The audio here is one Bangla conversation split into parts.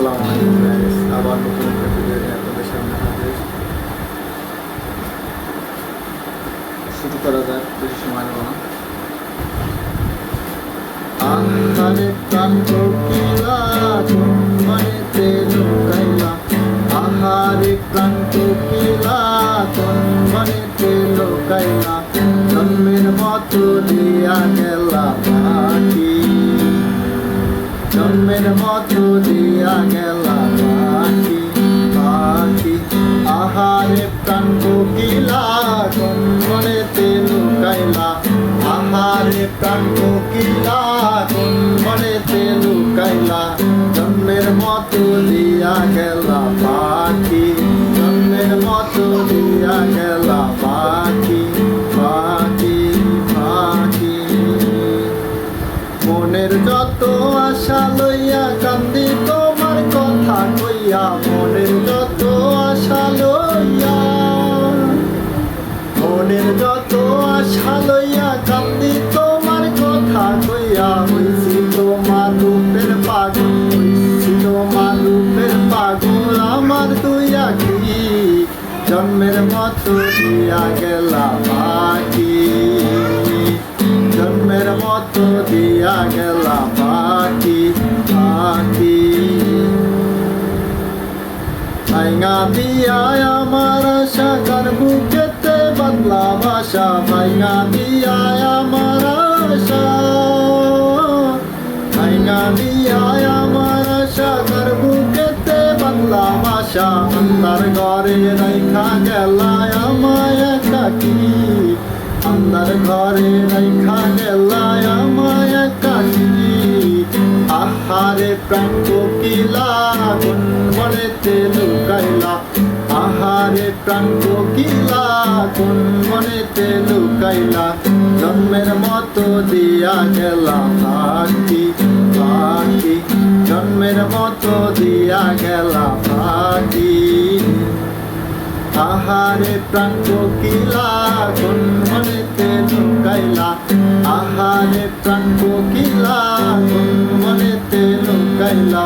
আসসালামু আলাইকুম। আবার নতুন একটা ভিডিও নিয়ে আপনাদের সামনে হাজির। শুরু করা যাক, বেশি সময় নেব না। আহারে প্রাণ কোকিলা কোন মনেতে লুকাইলা আহারে প্রাণ কোকিলা কোন মনেতে লুকাইলা জন্মের মতো দিয়া গেলা পাখি জন্মের মতো দিয়া গেলা পাখি পাখি। আহারে প্রাণ কোকিলা মনেতে লুকাইলা। আহারে প্রাণ কোকিলা মনেতে লুকাইলা। জন্মের মতো দিয়া গেলা মনের যত আশা লইয়া কান্দি, তোমার কথা কইয়া মনের যত আশা লইয়া। মনের যত আশা লইয়া কান্দি, তোমার কথা কইয়া হইছি তোমার রূপের পাগল, হইছি তোমার রূপের পাগল। আমার দুই আখি, জন্মের মতো দিয়া গেলা পাখি জন্মের মতো দিয়া গেলা পাখি পাখি। ভাইঙা দিয়া আমার আশা কার বুকেতে বাংলা ভাষা ভাইঙা দিয়া আমার আশা। ভাইঙা দিয়া আমার আশা কার বুকেতে বাংলা ভাষা আন্দার ঘরে রাইখা গেলা আমায় কাকি আন্দার ঘরে রাইখা গেলা আমায় আহারে প্রাণ কোকিলা কোন মনেতে লুকাইলা আহারে প্রাণ কোকিলা কোন মনেতে লুকাইলা জন্মের মতো দিয়া গেলা পাখি পাখি জন্মের মতো দিয়া গেলা পাখি আহারে প্রাণ কোকিলা কোন লুকাইলা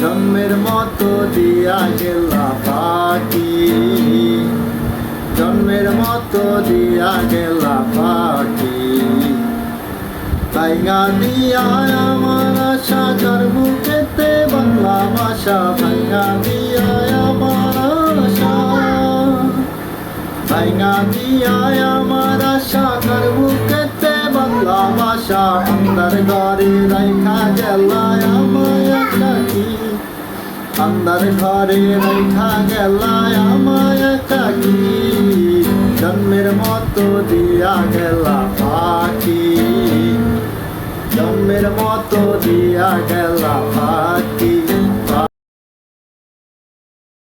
জন্মের মতো দিয়া গেলা পাখি। জন্মের মতো দিয়া গেলা পাখি। ভাইঙা দিয়া আমার আশা, যার বুকেতে বাংলা ভাষা, ভাইঙা দিয়া আমার আশা। ভাইঙা দিয়া আমার আশা কার বুকেতে বাংলা ভাষা আন্দার ঘরে রাইখা গেলা আন্দার ঘরে রাইখা গেলা আমায় কাকি জন্মের মতো দিয়া গেলা পাখি। জন্মের মতো দিয়া গেলা পাখি।